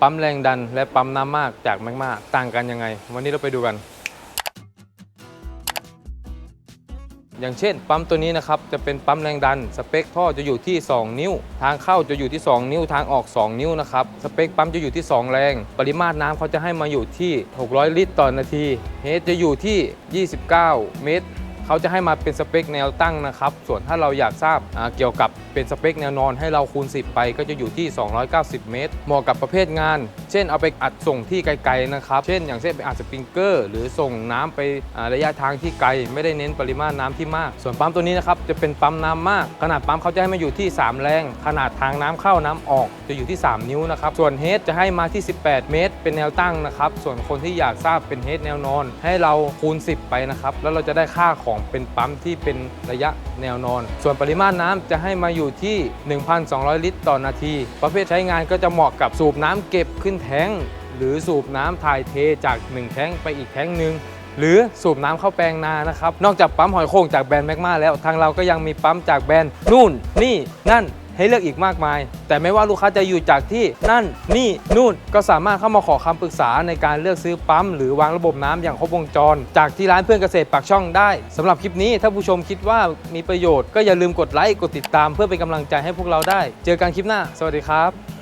ปั๊มแรงดัน และปั๊มน้ำมากจากแมกมาต่างกันยังไง วันนี้เราไปดูกัน อย่างเช่น ปั๊มตัวนี้นะครับจะเป็นปั๊มแรงดัน สเปคท่อจะอยู่ที่ 2 นิ้ว ทางเข้าจะอยู่ที่ 2 นิ้ว ทางออก 2 นิ้วนะครับสเปคปั๊มจะอยู่ที่ 2 แรง ปริมาตรน้ำเขาจะให้มาอยู่ที่ 600 ลิตรต่อนาทีเฮดจะอยู่ที่ 29 เมตร เขาจะให้มาเป็นสเปคแนวตั้งนะครับ ส่วนถ้าเราอยากทราบเกี่ยวกับเป็นสเปคแนวนอนให้เราคูณ 10 ไปก็จะอยู่ที่ 290 เมตร เหมาะกับประเภทงาน เช่นเอาไปอัดส่งที่ไกลๆนะครับ เช่น อย่างเช่นไปอัดสปริงเกอร์ หรือส่งน้ำไประยะทางที่ไกล ไม่ได้เน้นปริมาณน้ำที่มาก ส่วนปั๊มตัวนี้นะครับจะเป็นปั๊มน้ำมาก ขนาดปั๊มเขาจะให้มาอยู่ที่ 3 แรง ขนาดทางน้ำเข้าน้ำออกจะอยู่ที่ 3 นิ้วนะครับ ส่วนเฮดจะให้มาที่ 18 เมตร เป็นแนวตั้งนะครับ ส่วนคนที่อยากทราบเป็นเฮดแนวนอน ให้เราคูณ 10 ไปนะครับ แล้วเราจะได้ค่าของเป็นปั๊มที่เป็นระยะแนวนอน ส่วนปริมาณน้ำจะให้มาอยู่ที่ 1,200 ลิตรต่อนาที ประเภทใช้งานก็จะเหมาะกับสูบน้ำเก็บขึ้นแทงหรือสูบน้ำถ่ายเทจาก 1 แทงไปอีกแทงหนึ่งหรือสูบน้ำเข้าแปลงนานะครับ นอกจากปั๊มหอยโข่งจากแบรนด์แมกมาแล้ว ทางเราก็ยังมีปั๊มจากแบรนด์นู่น นี่ นั่น ให้เลือกอีกมากมาย แต่ไม่ว่าลูกค้าจะอยู่จากที่นั่นนี่นู่นก็สามารถเข้ามาขอคำปรึกษาในการเลือกซื้อปั๊มหรือวางระบบน้ำอย่างครบวงจร จากที่ร้านเพื่อนเกษตรปากช่องได้สำหรับคลิปนี้ถ้าผู้ชมคิดว่ามีประโยชน์ก็อย่าลืมกดไลค์กดติดตามเพื่อเป็นกำลังใจให้พวกเราได้ เจอกันคลิปหน้า สวัสดีครับ